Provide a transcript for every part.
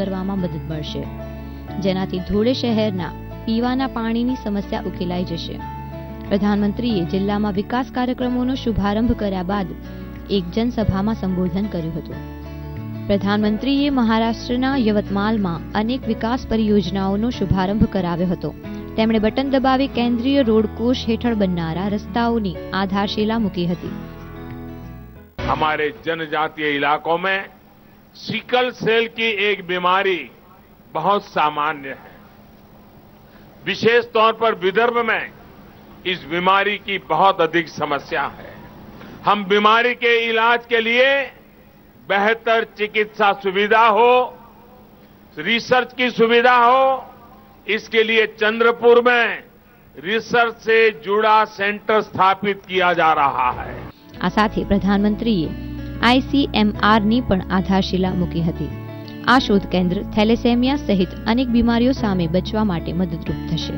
કરવામાં મદદ મળશે. જેનાથી ધોળે શહેરના પીવાના પાણીની સમસ્યા ઉકેલાઈ જશે. પ્રધાનમંત્રીએ જિલ્લામાં વિકાસ કાર્યક્રમોનો શુભારંભ કર્યા બાદ એક જનસભામાં સંબોધન કર્યું હતું. પ્રધાનમંત્રીએ મહારાષ્ટ્રના યવતમાલમાં અનેક વિકાસ પરિયોજનાઓનો શુભારંભ કરાવ્યો હતો. તેમણે બટન દબાવી કેન્દ્રીય રોડ કોષ હેઠળ બનનારા રસ્તાઓની આધારશિલા મૂકી હતી. અમારે જનજાતીય ઇલાકો મેં सिकल सेल की एक बीमारी बहुत सामान्य है विशेष तौर पर विदर्भ में इस बीमारी की बहुत अधिक समस्या है हम बीमारी के इलाज के लिए बेहतर चिकित्सा सुविधा हो रिसर्च की सुविधा हो इसके लिए चंद्रपुर में रिसर्च से जुड़ा सेंटर स्थापित किया जा रहा है આ સાથે પ્રધાનમંત્રીએ આઈસીએમઆરની પણ આધારશિલા મૂકી હતી. આ શોધ કેન્દ્ર થેલેસેમિયા સહિત અનેક બીમારીઓ સામે બચવા માટે મદદરૂપ થશે.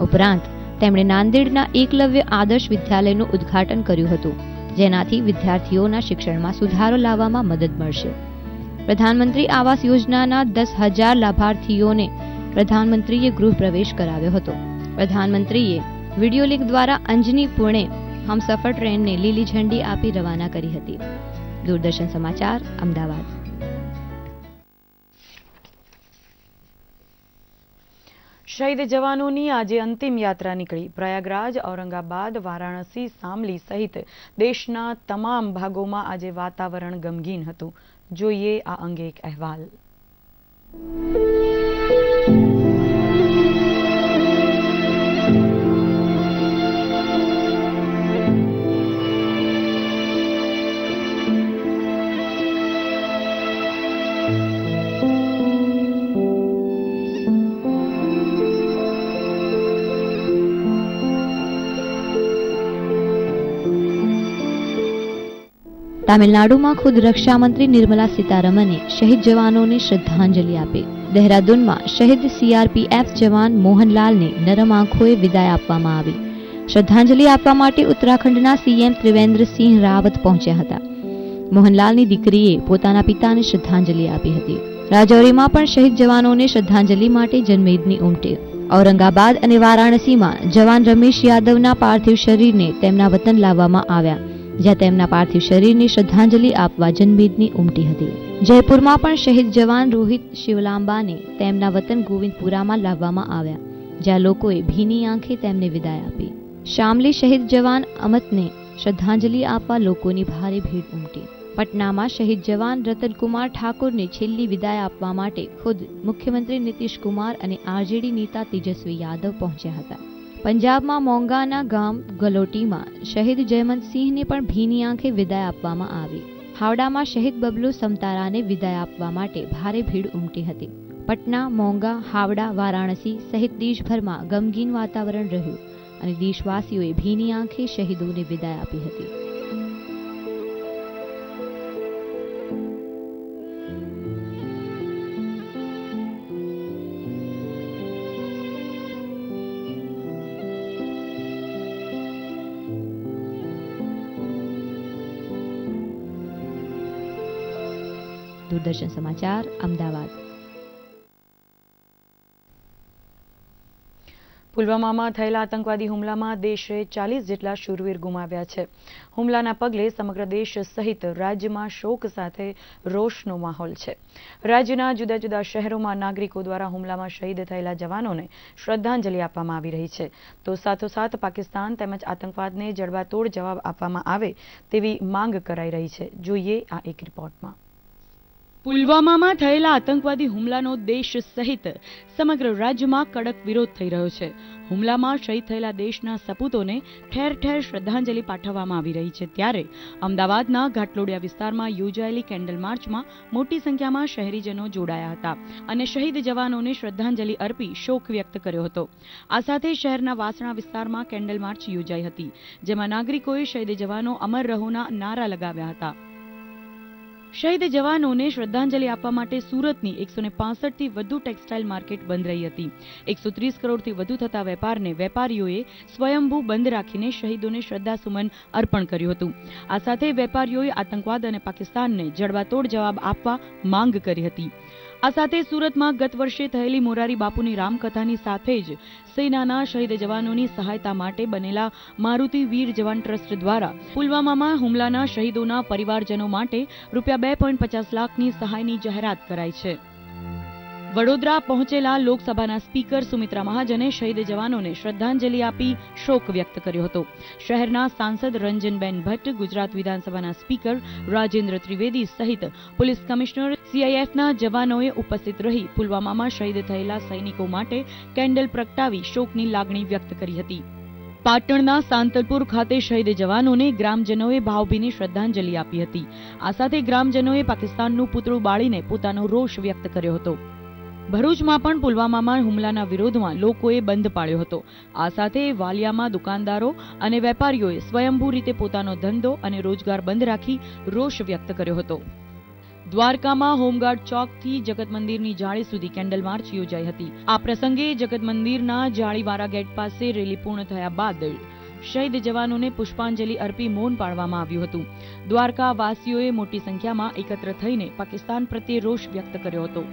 ઉપરાંત, તેમણે નાંદેડના એકલવ્ય આદર્શ વિદ્યાલયનું ઉદ્ઘાટન કર્યું હતું, જેનાથી વિદ્યાર્થીઓના શિક્ષણમાં સુધારો લાવવામાં મદદ મળશે. પ્રધાનમંત્રી આવાસ યોજનાના દસ હજાર લાભાર્થીઓને પ્રધાનમંત્રીએ ગૃહ પ્રવેશ કરાવ્યો હતો. પ્રધાનમંત્રીએ વીડિયો લિંક દ્વારા અંજની પુણે હમસફર ટ્રેનને લીલી ઝંડી આપી રવાના કરી હતી. દૂરદર્શન સમાચાર અમદાવાદ શહીદ જવાનોની આજે અંતિમ યાત્રા નીકળી પ્રયાગરાજ ઔરંગાબાદ વારાણસી સામલી સહિત દેશના તમામ ભાગોમાં આજે વાતાવરણ ગમગીન હતું જોઈએ આ અંગે એક અહેવાલ તામિલનાડુમાં ખુદ રક્ષામંત્રી નિર્મલા સીતારમણે શહીદ જવાનોને શ્રદ્ધાંજલિ આપી. દહેરાદૂનમાં શહીદ સીઆરપીએફ જવાન મોહનલાલને નરમ આંખોએ વિદાય આપવામાં આવી. શ્રદ્ધાંજલિ આપવા માટે ઉત્તરાખંડના સીએમ ત્રિવેન્દ્રસિંહ રાવત પહોંચ્યા હતા. મોહનલાલની દીકરીએ પોતાના પિતાને શ્રદ્ધાંજલિ આપી હતી. રાજૌરીમાં પણ શહીદ જવાનોને શ્રદ્ધાંજલિ માટે જન્મેદની ઉમટી. ઔરંગાબાદ અને વારાણસીમાં જવાન રમેશ યાદવના પાર્થિવ શરીરને તેમના વતન લાવવામાં આવ્યા. જ્યાં તેમના પાર્થિવ શરીરની શ્રદ્ધાંજલિ આપવા જનમેદની ઉમટી હતી. જયપુરમાં પણ શહીદ જવાન રોહિત શિવલાંબાને તેમના વતન ગોવિંદપુરામાં લાવવામાં આવ્યા, જ્યાં લોકોએ ભીની આંખે તેમને વિદાય આપી. શામલી શહીદ જવાન અમતને શ્રદ્ધાંજલિ આપવા લોકોની ભારે ભીડ ઉમટી. પટનામાં શહીદ જવાન રતનકુમાર ઠાકોરને છેલ્લી વિદાય આપવા માટે ખુદ મુખ્યમંત્રી નીતિશ કુમાર અને આરજેડી નેતા તેજસ્વી યાદવ પહોંચ્યા હતા. પંજાબમાં મોંગાના ગામ ગલોટીમાં શહીદ જયમંતસિંહને પણ ભીની આંખે વિદાય આપવામાં આવી. હાવડામાં શહીદ બબલુ સમતારાને વિદાય આપવા માટે ભારે ભીડ ઉમટી હતી. પટના, મોંગા, હાવડા, વારાણસી સહિત દેશભરમાં ગમગીન વાતાવરણ રહ્યું અને દેશવાસીઓએ ભીની આંખે શહીદોને વિદાય આપી હતી. દૂરદર્શન સમાચાર અમદાવાદ પુલવામામાં થયેલા આતંકવાદી હુમલામાં દેશે ચાલીસ જેટલા શૂરવીર ગુમાવ્યા છે. હુમલાના પગલે સમગ્ર દેશ સહિત રાજ્યમાં શોક સાથે રોષનો માહોલ છે. રાજ્યના જુદા જુદા શહેરોમાં નાગરિકો દ્વારા હુમલામાં શહીદ થયેલા જવાનોને શ્રદ્ધાંજલિ આપવામાં આવી રહી છે. તો સાથોસાથ પાકિસ્તાન તેમજ આતંકવાદને જડબાતોડ જવાબ આપવામાં આવે તેવી માંગ કરાઈ રહી છે. જોઈએ આ એક રિપોર્ટમાં. પુલવામામાં થયેલા આતંકવાદી હુમલાનો દેશ સહિત સમગ્ર રાજ્યમાં કડક વિરોધ થઈ રહ્યો છે. હુમલામાં શહીદ થયેલા દેશના સપૂતોને ઠેર ઠેર શ્રદ્ધાંજલિ પાઠવવામાં આવી રહી છે. ત્યારે અમદાવાદના ઘાટલોડિયા વિસ્તારમાં યોજાયેલી કેન્ડલ માર્ચમાં મોટી સંખ્યામાં શહેરીજનો જોડાયા હતા અને શહીદ જવાનોને શ્રદ્ધાંજલિ અર્પી શોક વ્યક્ત કર્યો હતો. આ સાથે શહેરના વાસણા વિસ્તારમાં કેન્ડલ માર્ચ યોજાઈ હતી, જેમાં નાગરિકોએ શહીદ જવાનો અમર રહોના નારા લગાવ્યા હતા. શહીદ જવાનોને શ્રદ્ધાંજલિ આપવા માટે સુરતની એકસો ને થી વધુ ટેક્સટાઇલ માર્કેટ બંધ રહી હતી. એકસો ત્રીસ કરોડથી વધુ થતા વેપારને વેપારીઓએ સ્વયંભૂ બંધ રાખીને શહીદોને શ્રદ્ધાસુમન અર્પણ કર્યું હતું. આ સાથે વેપારીઓએ આતંકવાદ અને પાકિસ્તાનને જડબાતોડ જવાબ આપવા માંગ કરી હતી. આ સાથે સુરતમાં ગત વર્ષે થયેલી મોરારી બાપુની રામકથાની સાથે જ સેનાના શહીદ જવાનોની સહાયતા માટે બનેલા મારુતિ વીર જવાન ટ્રસ્ટ દ્વારા પુલવામામાં હુમલાના શહીદોના પરિવારજનો માટે રૂપિયા બે પોઈન્ટ પચાસ લાખની સહાયની જાહેરાત કરાઈ છે. વડોદરા પહોંચેલા લોકસભાના સ્પીકર સુમિત્રા મહાજને શહીદ જવાનોને શ્રદ્ધાંજલિ આપી શોક વ્યક્ત કર્યો હતો. શહેરના સાંસદ રંજનબેન ભટ્ટ, ગુજરાત વિધાનસભાના સ્પીકર રાજેન્દ્ર ત્રિવેદી સહિત પોલીસ કમિશનર સીઆઈએફના જવાનોએ ઉપસ્થિત રહી પુલવામામાં શહીદ થયેલા સૈનિકો માટે કેન્ડલ પ્રગટાવી શોકની લાગણી વ્યક્ત કરી હતી. પાટણના સાંતલપુર ખાતે શહીદ જવાનોને ગ્રામજનોએ ભાવભીની શ્રદ્ધાંજલિ આપી હતી. આ સાથે ગ્રામજનોએ પાકિસ્તાનનું પૂતળું બાળીને પોતાનો રોષ વ્યક્ત કર્યો હતો. ભરૂચમાં પણ પુલવામામાં હુમલાના વિરોધમાં લોકોએ બંધ પાળ્યો હતો. આ સાથે વાલિયામાં દુકાનદારો અને વેપારીઓએ સ્વયંભૂ રીતે પોતાનો ધંધો અને રોજગાર બંધ રાખી રોષ વ્યક્ત કર્યો હતો. દ્વારકામાં હોમગાર્ડ ચોકથી જગત મંદિરની જાળી સુધી કેન્ડલ માર્ચ યોજાઈ હતી. આ પ્રસંગે જગત મંદિરના જાળીવાળા ગેટ પાસે રેલી પૂર્ણ થયા બાદ શહીદ જવાનોને પુષ્પાંજલિ અર્પી મૌન પાળવામાં આવ્યું હતું. દ્વારકા વાસીઓએ મોટી સંખ્યામાં એકત્ર થઈને પાકિસ્તાન પ્રત્યે રોષ વ્યક્ત કર્યો હતો.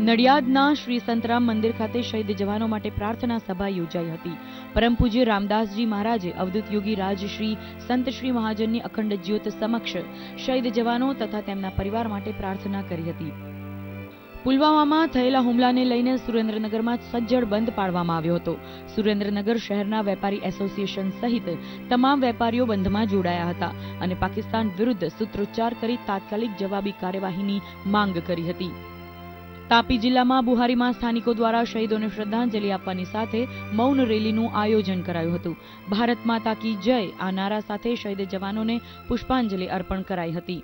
નડિયાદના શ્રી સંતરામ મંદિર ખાતે શહીદ જવાનો માટે પ્રાર્થના સભા યોજાઈ હતી. પરમ પૂજ્ય રામદાસજી મહારાજે અવધૂત યોગી રાજશ્રી સંત મહાજનની અખંડ જ્યોત સમક્ષ શહીદ જવાનો તથા તેમના પરિવાર માટે પ્રાર્થના કરી હતી. પુલવામામાં થયેલા હુમલાને લઈને સુરેન્દ્રનગરમાં સજ્જડ બંધ પાડવામાં આવ્યો હતો. સુરેન્દ્રનગર શહેરના વેપારી એસોસિએશન સહિત તમામ વેપારીઓ બંધમાં જોડાયા હતા અને પાકિસ્તાન વિરુદ્ધ સૂત્રોચ્ચાર કરી તાત્કાલિક જવાબી કાર્યવાહીની માંગ કરી હતી. તાપી જિલ્લામાં બુહારીમાં સ્થાનિકો દ્વારા શહીદોને શ્રદ્ધાંજલિ આપવાની સાથે મૌન રેલીનું આયોજન કરાયું હતું. ભારત માતા કી જય આ નારા સાથે શહીદ જવાનોને પુષ્પાંજલિ અર્પણ કરાઈ હતી.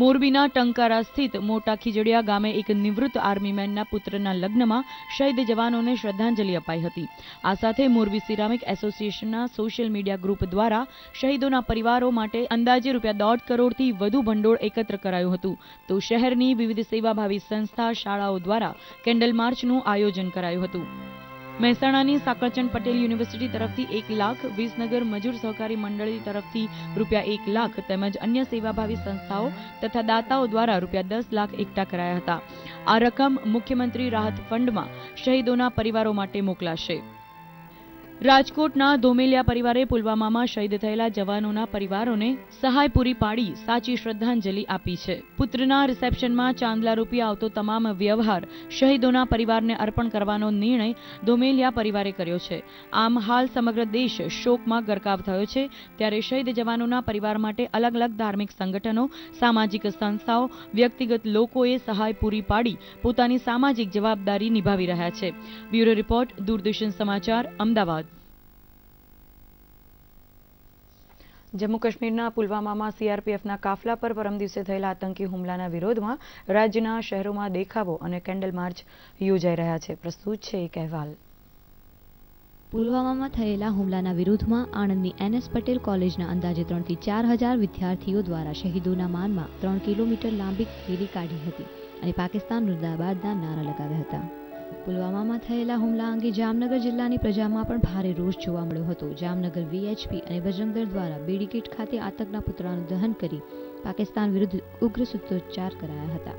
મોરબીના ટંકારા સ્થિત મોટા ખીજડીયા ગામે એક નિવૃત્ત આર્મીમેનના પુત્રના લગ્નમાં શહીદ જવાનોને શ્રદ્ધાંજલિ અપાઈ હતી. આ સાથે મોરબી સિરામિક એસોસિએશનના સોશિયલ મીડિયા ગ્રુપ દ્વારા શહીદોના પરિવારો માટે અંદાજે રૂપિયા દોઢ કરોડથી વધુ ભંડોળ એકત્ર કરાયું હતું. તો શહેરની વિવિધ સેવાભાવી સંસ્થા, શાળાઓ દ્વારા કેન્ડલ માર્ચનું આયોજન કરાયું હતું. મહેસાણાની સાકરચંદ પટેલ યુનિવર્સિટી તરફથી એક લાખ, વિસનગર મજૂર સહકારી મંડળી તરફથી રૂપિયા એક લાખ તેમજ અન્ય સેવાભાવી સંસ્થાઓ તથા દાતાઓ દ્વારા રૂપિયા દસ લાખ એકઠા કરાયા હતા. આ રકમ મુખ્યમંત્રી રાહત ફંડમાં શહીદોના પરિવારો માટે મોકલાશે. રાજકોટના ધોમેલિયા પરિવારે પુલવામામાં શહીદ થયેલા જવાનોના પરિવારોને સહાય પૂરી પાડી સાચી શ્રદ્ધાંજલિ આપી છે. પુત્રના રિસેપ્શનમાં ચાંદલા રૂપી આવતો તમામ વ્યવહાર શહીદોના પરિવારને અર્પણ કરવાનો નિર્ણય ધોમેલિયા પરિવારે કર્યો છે. આમ હાલ સમગ્ર દેશ શોકમાં ગરકાવ થયો છે. ત્યારે શહીદ જવાનોના પરિવાર માટે અલગ અલગ ધાર્મિક સંગઠનો, સામાજિક સંસ્થાઓ, વ્યક્તિગત લોકોએ સહાય પૂરી પાડી પોતાની સામાજિક જવાબદારી નિભાવી રહ્યા છે. બ્યુરો રિપોર્ટ, દૂરદર્શન સમાચાર, અમદાવાદ. જમ્મુ કાશ્મીરના પુલવામામાં સીઆરપીએફના કાફલા પર પરમ દિવસે થયેલા આતંકી હુમલાના વિરોધમાં રાજ્યના શહેરોમાં દેખાવો અને કેન્ડલ માર્ચ યોજાઈ રહ્યા છે. પ્રસ્તુત છે એક અહેવાલ. પુલવામામાં થયેલા હુમલાના વિરોધમાં આણંદની એનએસ પટેલ કોલેજના અંદાજે ત્રણથી ચાર હજાર વિદ્યાર્થીઓ દ્વારા શહીદોના માનમાં ત્રણ કિલોમીટર લાંબી રેલી કાઢી હતી અને પાકિસ્તાન મુર્દાબાદના નારા લગાવ્યા હતા. પુલવામામાં થયેલા હુમલા અંગે જામનગર જિલ્લાની પ્રજામાં પણ ભારે રોષ જોવા મળ્યો હતો. જામનગર વીએચપી અને બજરંગદળ દ્વારા બેડીગેટ ખાતે આતંકના પુતળાનું દહન કરી પાકિસ્તાન વિરુદ્ધ ઉગ્ર સૂત્રોચ્ચાર કરાયા હતા.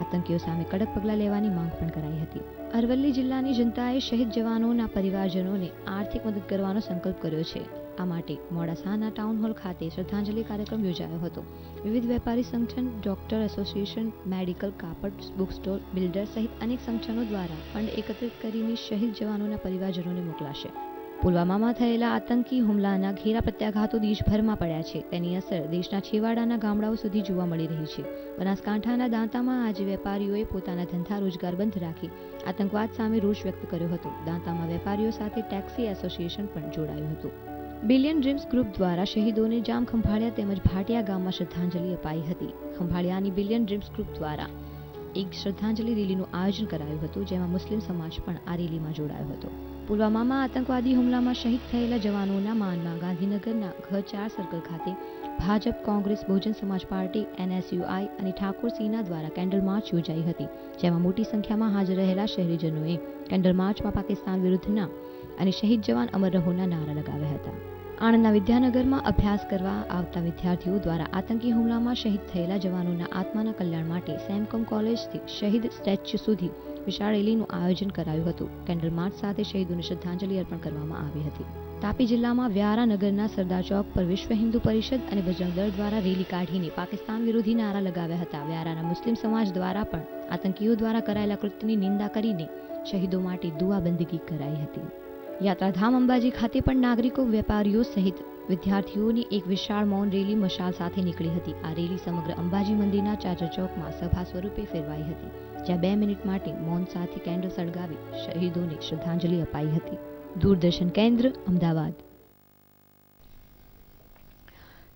આતંકીઓ સામે કડક પગલાં લેવાની માંગ પણ કરાઈ હતી. અરવલ્લી જિલ્લાની જનતાએ શહીદ જવાનોના પરિવારજનોને આર્થિક મદદ કરવાનો સંકલ્પ કર્યો છે. આ માટે મોડાસાના ટાઉન હોલ ખાતે શ્રદ્ધાંજલિ કાર્યક્રમ યોજાયો હતો. વિવિધ વેપારી સંગઠન ડોક્ટર એસોસિએશન મેડિકલ કાપડ બુક સ્ટોર બિલ્ડર સહિત અનેક સંગઠનો દ્વારા ફંડ એકત્રિત કરીને શહીદ જવાનોના પરિવારજનોને મોકલાશે. પુલવામામાં થયેલા આતંકી હુમલાના ઘેરા પ્રત્યાઘાતો દેશભરમાં પડ્યા છે. તેની અસર દેશના છેવાડાના ગામડાઓ સુધી જોવા મળી રહી છે. બનાસકાંઠાના દાંતામાં આજે વેપારીઓએ પોતાના ધંધા રોજગાર બંધ રાખી આતંકવાદ સામે રોષ વ્યક્ત કર્યો હતો. દાંતામાં વેપારીઓ સાથે ટેક્સી એસોસિએશન પણ જોડાયું હતું. બિલિયન ડ્રીમ્સ ગ્રુપ દ્વારા શહીદોને જામ ખંભાળિયા તેમજ ભાટિયા ગામમાં શ્રદ્ધાંજલિ અપાઈ હતી. ખંભાળિયાની બિલિયન ડ્રીમ્સ ગ્રુપ દ્વારા એક શ્રદ્ધાંજલિ રેલીનું આયોજન કરાયું હતું, જેમાં મુસ્લિમ સમાજ પણ આ રેલીમાં જોડાયો હતો. પુલવામામાં આતંકવાદી હુમલામાં શહીદ થયેલા જવાનોના માનમાં ગાંધીનગરના ઘ ચાર સર્કલ ખાતે ભાજપ, કોંગ્રેસ, બહુજન સમાજ પાર્ટી, એનએસયુઆઈ અને ઠાકોર સેના દ્વારા કેન્ડલ માર્ચ યોજાઈ હતી, જેમાં મોટી સંખ્યામાં હાજર રહેલા શહેરીજનોએ કેન્ડલ માર્ચમાં પાકિસ્તાન વિરુદ્ધના અને શહીદ જવાન અમર રહોના નારા લગાવ્યા હતા. આણંદના વિદ્યાનગરમાં અભ્યાસ કરવા આવતા વિદ્યાર્થીઓ દ્વારા આતંકી હુમલામાં શહીદ થયેલા જવાનોના આત્માના કલ્યાણ માટે સેમકોમ કોલેજથી શહીદ સ્ટેચ્યુ સુધી વિશાળ રેલીનું આયોજન કરાયું હતું. કેન્ડલ માર્ચ સાથે શહીદોને શ્રદ્ધાંજલિ અર્પણ કરવામાં આવી હતી. તાપી જિલ્લામાં વ્યારા નગરના સરદાર ચોક પર વિશ્વ હિન્દુ પરિષદ અને બજરંગ દળ દ્વારા રેલી કાઢીને પાકિસ્તાન વિરોધી નારા લગાવ્યા હતા. વ્યારાના મુસ્લિમ સમાજ દ્વારા પણ આતંકીઓ દ્વારા કરાયેલા કૃત્યની નિંદા કરીને શહીદો માટે દુઆ બંદગી કરાઈ હતી. યાત્રાધામ અંબાજી ખાતે પણ નાગરિકો, વેપારીઓ સહિત વિદ્યાર્થીઓની એક વિશાળ મૌન રેલી મશાલ સાથે નીકળી હતી. આ રેલી સમગ્ર અંબાજી મંદિરના ચાચર ચોકમાં સભા સ્વરૂપે ફેરવાઈ હતી, જ્યાં બે મિનિટ માટે મૌન સાથે કેન્ડલ સળગાવી શહીદોને શ્રદ્ધાંજલિ અપાઈ હતી. દૂરદર્શન કેન્દ્ર, અમદાવાદ.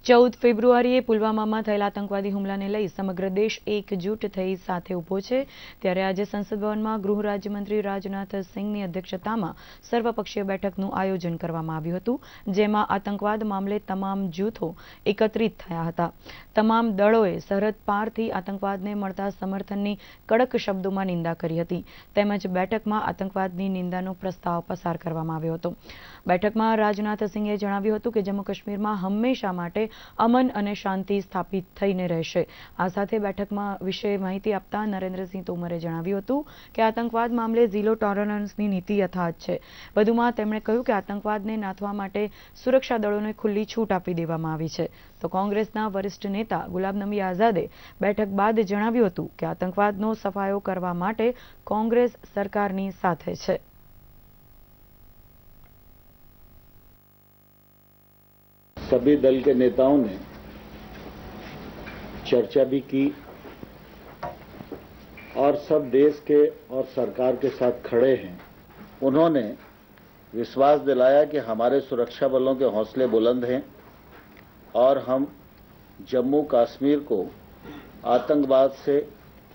ચૌદ ફેબ્રુઆરીએ પુલવામામાં થયેલા આતંકવાદી હુમલાને લઈ સમગ્ર દેશ એકજૂટ થઈ સાથે ઊભો છે. ત્યારે આજે સંસદ ભવનમાં ગૃહ રાજ્યમંત્રી રાજનાથ સિંહની અધ્યક્ષતામાં સર્વપક્ષીય બેઠકનું આયોજન કરવામાં આવ્યું હતું, જેમાં આતંકવાદ મામલે તમામ જૂથો એકત્રિત થયા હતા. તમામ દળોએ સરહદ પારથી આતંકવાદને મળતા સમર્થનની કડક શબ્દોમાં નિંદા કરી હતી. તેમજ બેઠકમાં આતંકવાદની નિંદાનો પ્રસ્તાવ પસાર કરવામાં આવ્યો હતો. બેઠકમાં રાજનાથ સિંહે જણાવ્યું હતું કે જમ્મુ કાશ્મીરમાં હંમેશા માટે અમન અને શાંતિ સ્થાપિત થઈને રહેશે. આ સાથે બેઠકમાં વિશે માહિતી આપતા નરેન્દ્રસિંહ તોમરે જણાવ્યું હતું કે આતંકવાદ મામલે ઝીરો ટોલરન્સની નીતિ યથાવત છે. વધુમાં તેમણે કહ્યું કે આતંકવાદને નાથવા માટે સુરક્ષા દળોને ખુલ્લી છૂટ આપી દેવામાં આવી છે. તો કોંગ્રેસના વરિષ્ઠ નેતા ગુલાબ નબી આઝાદે બેઠક બાદ જણાવ્યું હતું કે આતંકવાદનો સફાયો કરવા માટે કોંગ્રેસ સરકારની સાથે છે. सभी दल के नेताओं ने चर्चा भी की और सब देश के और सरकार के साथ खड़े हैं। उन्होंने विश्वास दिलाया कि हमारे सुरक्षा बलों के हौसले बुलंद हैं और हम जम्मू कश्मीर को आतंकवाद से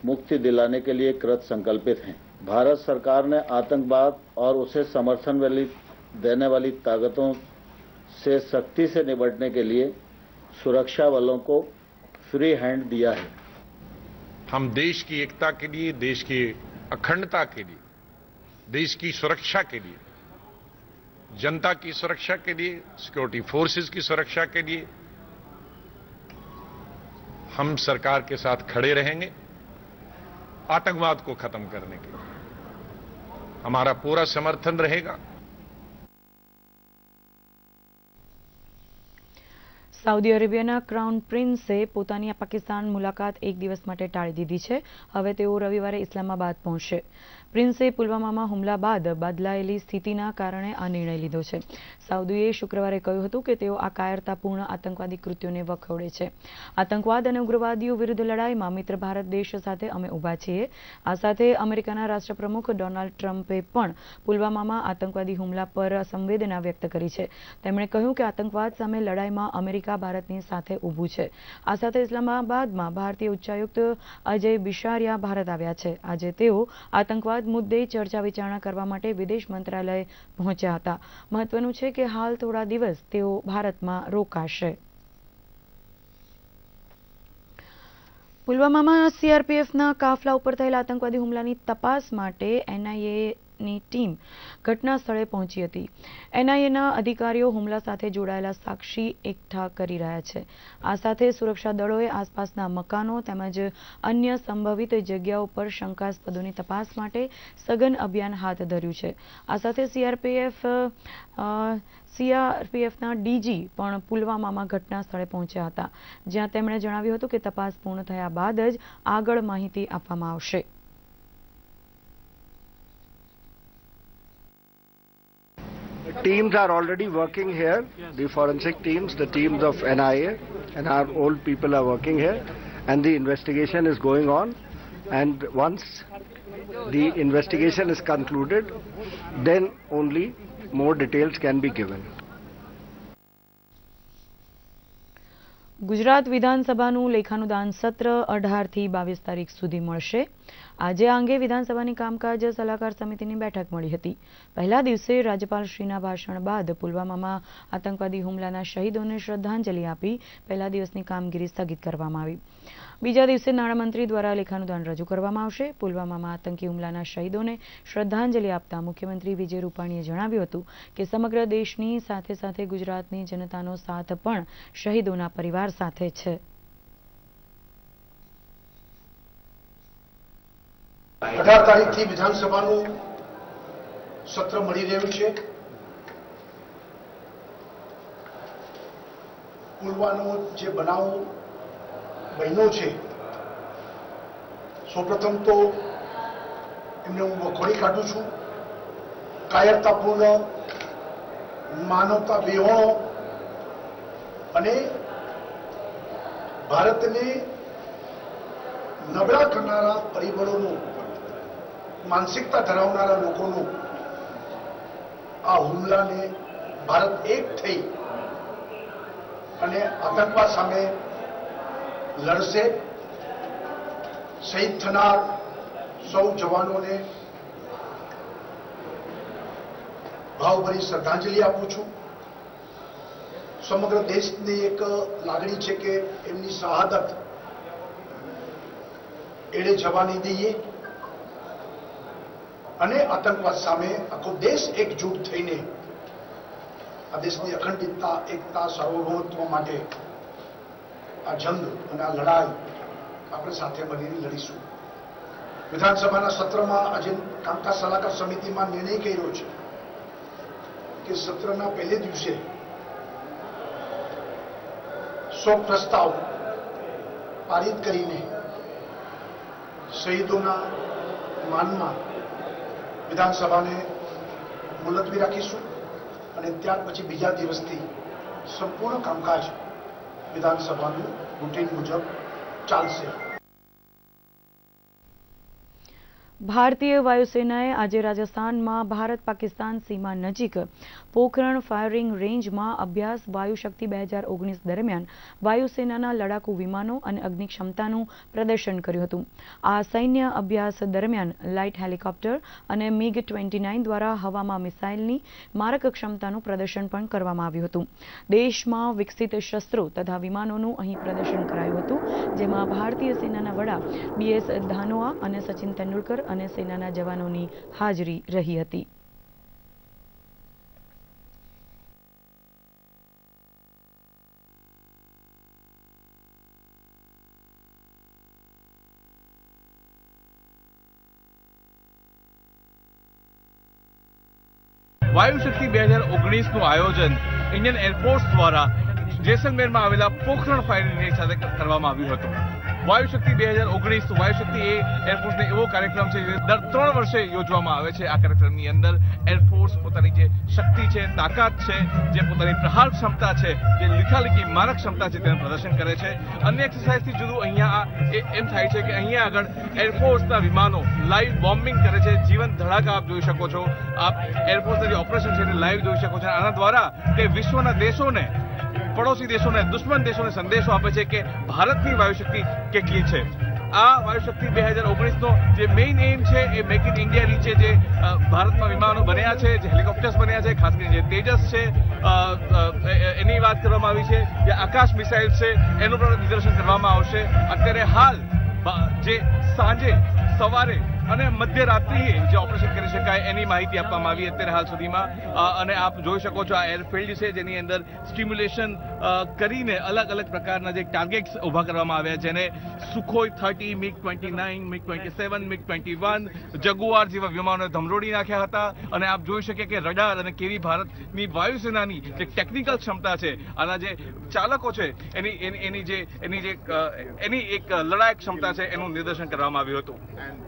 मुक्ति दिलाने के लिए कृत संकल्पित हैं। भारत सरकार ने आतंकवाद और उसे समर्थन वाली, देने वाली ताकतों से सख्ती से निपटने के लिए सुरक्षा बलों को फ्री हैंड दिया है। हम देश की एकता के लिए, देश की अखंडता के लिए, देश की सुरक्षा के लिए, जनता की सुरक्षा के लिए सिक्योरिटी फोर्सेस की सुरक्षा के लिए हम सरकार के साथ खड़े रहेंगे, आतंकवाद को खत्म करने के लिए। हमारा पूरा समर्थन रहेगा। સાઉદી અરેબિયાના ક્રાઉન પ્રિન્સે પોતાની આ પાકિસ્તાન મુલાકાત એક દિવસ માટે ટાળી દીધી છે. હવે તેઓ રવિવારે ઇસ્લામાબાદ પહોંચશે. પ્રિન્સે પુલવામામાં હુમલા બાદ બદલાયેલી સ્થિતિના કારણે આ નિર્ણય લીધો છે. સાઉદીએ શુક્રવારે કહ્યું હતું કે તેઓ આ કાયરતાપૂર્ણ આતંકવાદી કૃત્યોને વખોડે છે. આતંકવાદ અને ઉગ્રવાદીઓ વિરુદ્ધ લડાઈમાં મિત્ર ભારત દેશ સાથે અમે ઊભા છીએ. આ સાથે અમેરિકાના રાષ્ટ્રપ્રમુખ ડોનાલ્ડ ટ્રમ્પે પણ પુલવામામાં આતંકવાદી હુમલા પર સંવેદના વ્યક્ત કરી છે. તેમણે કહ્યું કે આતંકવાદ સામે લડાઈમાં અમેરિકા ભારતની સાથે ઊભું છે. આ સાથે ઇસ્લામાબાદમાં ભારતીય ઉચ્ચાયુક્ત અજય બિશારિયા ભારત આવ્યા છે. આજે તેઓ આતંકવાદ મુદ્દે ચર્ચા વિચારણા કરવા માટે વિદેશ મંત્રાલય પહોંચ્યા હતા. મહત્વનું છે કે હાલ થોડા દિવસ તેઓ ભારતમાં રોકાશે. પુલવામામાં સીઆરપીએફના કાફલા ઉપર થયેલા આતંકવાદી હુમલાની તપાસ માટે એનઆઈએ ની ટીમ ઘટના સ્થળે પહોંચી હતી. એનઆઈએના અધિકારીઓ હુમલા સાથે જોડાયેલા સાક્ષી એકઠા કરી રહ્યા છે. આ સાથે સુરક્ષા દળોએ આસપાસના મકાનો તેમજ અન્ય સંભવિત જગ્યાઓ પર શંકાસ્પદોની તપાસ માટે સઘન અભિયાન હાથ ધર્યું છે. આ સાથે સીઆરપીએફ સીઆરપીએફના ડીજી પણ પુલવામામાં ઘટના સ્થળે પહોંચ્યા હતા. જ્યાં તેમણે જણાવ્યું હતું કે તપાસ પૂર્ણ થયા બાદ જ આગળ માહિતી આપવામાં આવશે. Teams are already working here, the forensic teams, the teams of NIA, and our old people are working here, and the investigation is going on. And once the investigation is concluded, then only more details can be given. Gujarat વિધાનસભાનું લેખાનુદાન સત્ર અઢારથી બાવીસ તારીખ સુધી મળશે. આજે આ અંગે વિધાનસભાની કામકાજ સલાહકાર સમિતિની બેઠક મળી હતી. પહેલા દિવસે રાજ્યપાલશ્રીના ભાષણ બાદ પુલવામામાં આતંકવાદી હુમલાના શહીદોને શ્રદ્ધાંજલિ આપી પહેલા દિવસની કામગીરી સ્થગિત કરવામાં આવી. બીજા દિવસે નાણામંત્રી દ્વારા લેખાનુદાન રજૂ કરવામાં આવશે. પુલવામામાં આતંકી હુમલાના શહીદોને શ્રદ્ધાંજલિ આપતા મુખ્યમંત્રી વિજય રૂપાણીએ જણાવ્યું હતું કે સમગ્ર દેશની સાથે સાથે ગુજરાતની જનતાનો સાથ પણ શહીદોના પરિવાર સાથે છે. અઢાર તારીખથી વિધાનસભાનું સત્ર મળી રહ્યું છે. પુલવાનો જે બનાવ બન્યો છે. સૌપ્રથમ તો એમને હું વખોડી કાઢું છું. કાયરતાપૂર્ણ, માનવતા વિહોણો અને ભારતને નબળા કરનારા પરિબળોનું માનસિકતા ધરાવનારા લોકોનું આ હુમલાને ભારત એક થઈ અને આતંકવાદ સામે લડશે. શહીદ થનાર સૌ જવાનોને ભાવભરી શ્રદ્ધાંજલિ આપું છું. સમગ્ર દેશની એક લાગણી છે કે એમની શહાદત એડે જવા નહીં દઈએ. અને આતંકવાદ સામે આખો દેશ એકજૂટ થઈને આ દેશની અખંડિતતા, એકતા, સાર્વભૌમત્વ માટે આ જંગ અને આ લડાઈ આપણે સાથે મળીને લડીશું. વિધાનસભાના સત્રમાં આજે કામકાજ સલાહકાર સમિતિમાં નિર્ણય કર્યો છે કે સત્રના પહેલે દિવસે શોક પ્રસ્તાવ પારિત કરીને શહીદોના માનમાં વિધાનસભાને મુલતવી રાખીશું અને ત્યાર પછી બીજા દિવસથી સંપૂર્ણ કામકાજ વિધાનસભાનું રૂટીન મુજબ ચાલશે. ભારતીય વાયુસેનાએ આજે રાજસ્થાનમાં ભારત પાકિસ્તાન સીમા નજીક પોખરણ ફાયરિંગ રેન્જમાં અભ્યાસ વાયુશક્તિ બે હજાર ઓગણીસ દરમિયાન વાયુસેનાના લડાકુ વિમાનો અને અગ્નિ ક્ષમતાનું પ્રદર્શન કર્યું હતું. આ સૈન્ય અભ્યાસ દરમિયાન લાઇટ હેલિકોપ્ટર અને મિગ ટ્વેન્ટી નાઇન દ્વારા હવામાં મિસાઇલની મારક ક્ષમતાનું પ્રદર્શન પણ કરવામાં આવ્યું હતું. દેશમાં વિકસિત શસ્ત્રો તથા વિમાનોનું અહીં પ્રદર્શન કરાયું હતું, જેમાં ભારતીય સેનાના વડા બીએસ ધાનોઆ અને સચિન તેંડુલકર અને સેનાના જવાનોની હાજરી રહી હતી. વાયુ શક્તિ બે હજાર ઓગણીસનું આયોજન ઇન્ડિયન એરફોર્સ દ્વારા જેસલમેરમાં આવેલા પોખરણ ફાયર સાથે કરવામાં આવ્યું હતું. વાયુ શક્તિ બે હજાર ઓગણીસ વાયુ શક્તિ એ એરફોર્સનો એવો કાર્યક્રમ છે જે દર ત્રણ વર્ષે યોજવામાં આવે છે. આ કાર્યક્રમની અંદર એરફોર્સ પોતાની જે શક્તિ છે, તાકાત છે, જે પોતાની પ્રહાર ક્ષમતા છે, જે લીખાલીખી મારક ક્ષમતા છે તેનું પ્રદર્શન કરે છે. અન્ય એક્સરસાઇઝથી જુદું અહીંયા એમ થાય છે કે અહીંયા આગળ એરફોર્સના વિમાનો લાઈવ બોમ્બિંગ કરે છે. જીવન ધડાકા આપ જોઈ શકો છો. આપ એરફોર્સના જે ઓપરેશન છે એને લાઈવ જોઈ શકો છો. આના દ્વારા તે વિશ્વના દેશોને પડોશી દેશોને, દુશ્મન દેશોને સંદેશો આપે છે કે ભારતની વાયુશક્તિ કેટલી છે. આ વાયુશક્તિ બે હજાર ઓગણીસનો જે મેઇન એમ છે એ મેક ઇન ઇન્ડિયા નીચે જે ભારતમાં વિમાનો બન્યા છે, જે હેલિકોપ્ટર્સ બન્યા છે, ખાસ કરીને જે તેજસ છે એની વાત કરવામાં આવી છે, જે આકાશ મિસાઇલ છે, એનું પણ નિદર્શન કરવામાં આવશે. અત્યારે હાલ જે સાંજે સવારે અને મધ્યરાત્રિએ જે ઓપરેશન કરી શકાય એની માહિતી આપવામાં આવી અત્યારે હાલ સુધીમાં. અને આપ જોઈ શકો છો આ એરફિલ્ડ છે જેની અંદર સ્ટિમ્યુલેશન કરીને અલગ અલગ પ્રકારના જે ટાર્ગેટ્સ ઊભા કરવામાં આવ્યા જેને Sukhoi thirty, MiG twenty nine, MiG twenty seven, MiG twenty one, Jaguar જેવા વિમાનોને ધમરોડી નાખ્યા હતા. અને આપ જોઈ શકીએ કે રડાર અને કેવી ભારતની વાયુસેનાની જે ટેકનિકલ ક્ષમતા છે, આના જે ચાલકો છે, એની એની જે એની જે એની એક લડાયક ક્ષમતા છે, એનું નિદર્શન કરવામાં આવ્યું હતું.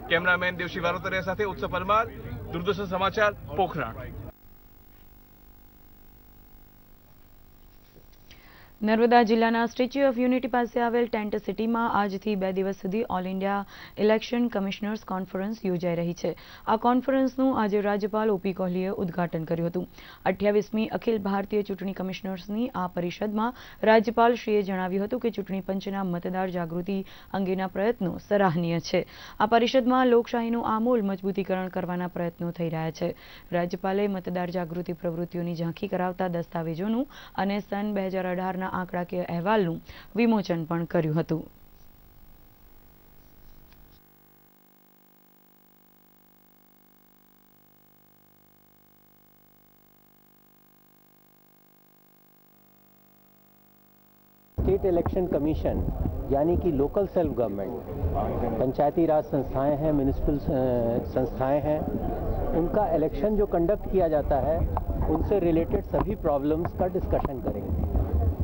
કેમેરામેન દેવશી વારોતરિયા સાથે ઉત્સવ પરમાર દૂરદર્શન સમાચાર પોખરણ નર્મદા જિલ્લાના સ્ટેચ્યુ ઓફ યુનિટી પાસે આવેલ ટેન્ટ સિટીમાં આજથી બે દિવસ સુધી all India election commissioners conference યોજાઈ રહી છે. આ કોન્ફરન્સનું આજે રાજ્યપાલ ઓપી કોહલીએ ઉદ્ઘાટન કર્યું હતું. અઠ્યાવીસમી અખિલ ભારતીય ચૂંટણી કમિશનર્સની આ પરિષદમાં રાજ્યપાલશ્રીએ જણાવ્યું હતું કે ચૂંટણી પંચના મતદાર જાગૃતિ અંગેના પ્રયત્નો સરાહનીય છે. આ પરિષદમાં લોકશાહીનું આમૂલ મજબૂતીકરણ કરવાના પ્રયત્નો થઈ રહ્યા છે. રાજ્યપાલે મતદાર જાગૃતિ પ્રવૃત્તિઓની ઝાંખી કરાવતા દસ્તાવેજોનું અને સન બે હજાર અઢારના આંકડાકીય અહેવાલનું વિમોચન પણ કર્યું હતું स्टेट इलेक्शन कमीशन यानी कि local self government Panchayati Raj संस्थाएं हैं म्यूनिसिपल संस्थाएं हैं उनका इलेक्शन जो कंडक्ट किया जाता है उनसे रिलेटेड सभी प्रॉब्लम्स का डिस्कशन करेंगे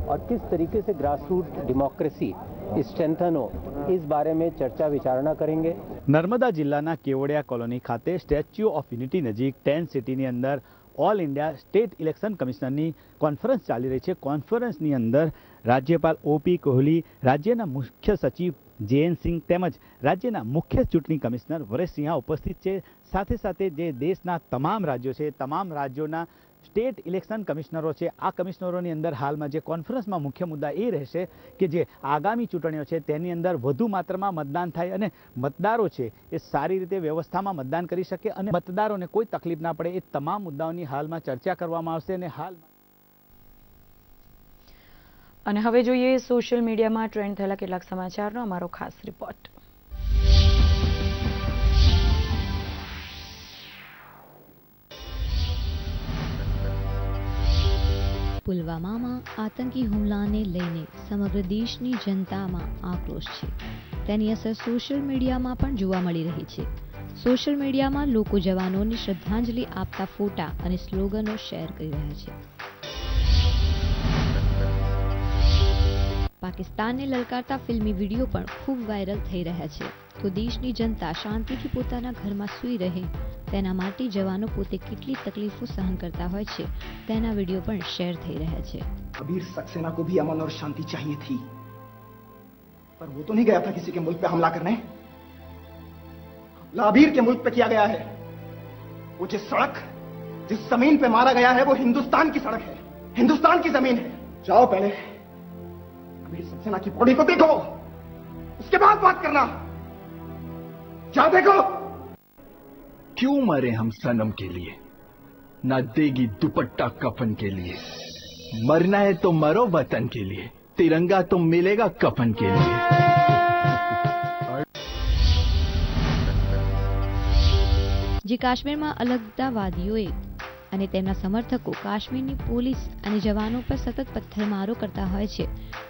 और किस तरीके से ग्रास रूट डेमोक्रेसी स्ट्रेंथन हो इस बारे में चर्चा विचारणा करेंगे નર્મદા જિલ્લાના કેવડિયા કોલોની ખાતે સ્ટેચ્યુ ઓફ યુનિટી નજીક ટેન્ટ સિટીની અંદર ઓલ ઇન્ડિયા સ્ટેટ ઇલેક્શન કમિશનરની કોન્ફરન્સ ચાલી રહી છે કોન્ફરન્સની અંદર રાજ્યપાલ ઓપી કોહલી રાજ્યના મુખ્ય સચિવ જેએન સિંહ તેમજ રાજ્યના મુખ્ય ચૂંટણી કમિશનર વરેશ સિંહા ઉપસ્થિત છે સાથે સાથે જે દેશના તમામ રાજ્યો છે તમામ રાજ્યોના સ્ટેટ ઇલેક્શન કમિશનરો છે. આ કમિશનરોની અંદર હાલમાં જે કોન્ફરન્સમાં મુખ્ય મુદ્દા એ રહેશે કે જે આગામી ચૂંટણીઓ છે તેની અંદર વધુ માત્રામાં મતદાન થાય અને મતદારો છે એ સારી રીતે વ્યવસ્થામાં મતદાન કરી શકે અને મતદારોને કોઈ તકલીફ ના પડે એ તમામ મુદ્દાઓની હાલમાં ચર્ચા કરવામાં આવશે અને હાલમાં અને હવે જોઈએ સોશિયલ મીડિયામાં ટ્રેન્ડ થયેલા કેટલાક સમાચારનો. અમારો ખાસ રિપોર્ટ. પુલવામામાં આતંકી હુમલાને લઈને સમગ્ર દેશની જનતામાં આક્રોશ છે. તેની અસર સોશિયલ મીડિયામાં પણ જોવા મળી રહી છે. સોશિયલ મીડિયામાં લોકો જવાનોને શ્રદ્ધાંજલિ આપતા ફોટા અને સ્લોગનો શેર કરી રહ્યા છે. પાકિસ્તાનને લલકારતા ફિલ્મી વિડીયો પણ ખૂબ વાયરલ થઈ રહ્યા છે તો દેશની જનતા શાંતિથી પોતાના ઘરમાં સૂઈ રહે તેના માટે જવાનો પોતે કેટલી તકલીફો સહન કરતા હોય છે તેના વિડીયો પણ શેર થઈ રહ્યા છે कबीर सक्सेना को भी अमन और शांति चाहिए थी पर वो तो नहीं गया था किसी के मुल्क पे हमला करने लाबीर के मुल्क पे किया गया है वो जिस सड़क जिस जमीन पे मारा गया है वो हिंदुस्तान की सड़क है हिंदुस्तान की जमीन है जाओ पहले कबीर सक्सेना की बॉडी को देखो उसके बाद बात करना जाओ देखो क्यों मरे हम सनम के लिए ना देगी दुपट्टा कफन के लिए मरना है तो मरो वतन के लिए तिरंगा तो मिलेगा कफन के लिए જે કાશ્મીરમાં અલગતાવાદીઓએ અને તેમના સમર્થકો કાશ્મીરની પોલીસ અને જવાનો પર સતત પથ્થરમારો કરતા હોય છે.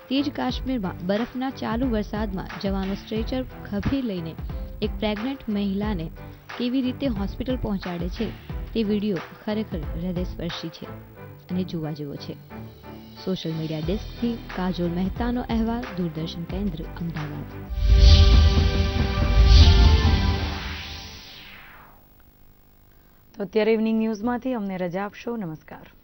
તે જ કાશ્મીરમાં બરફના ચાલુ વરસાદમાં જવાનો સ્ટ્રેચર ખભે લઈને એક પ્રેગ્નન્ટ મહિલાને કેવી રીતે હોસ્પિટલ પહોંચાડે છે તે વીડિયો ખરેખર હૃદયસ્પર્શી છે અને જોવા જેવો છે. સોશિયલ મીડિયા ડેસ્કથી કાજોલ મહેતાનો અહેવાલ, દૂરદર્શન કેન્દ્ર, અમદાવાદ. તો અત્યારે ઇવનિંગ ન્યૂઝમાંથી અમને રજા આપશો. નમસ્કાર.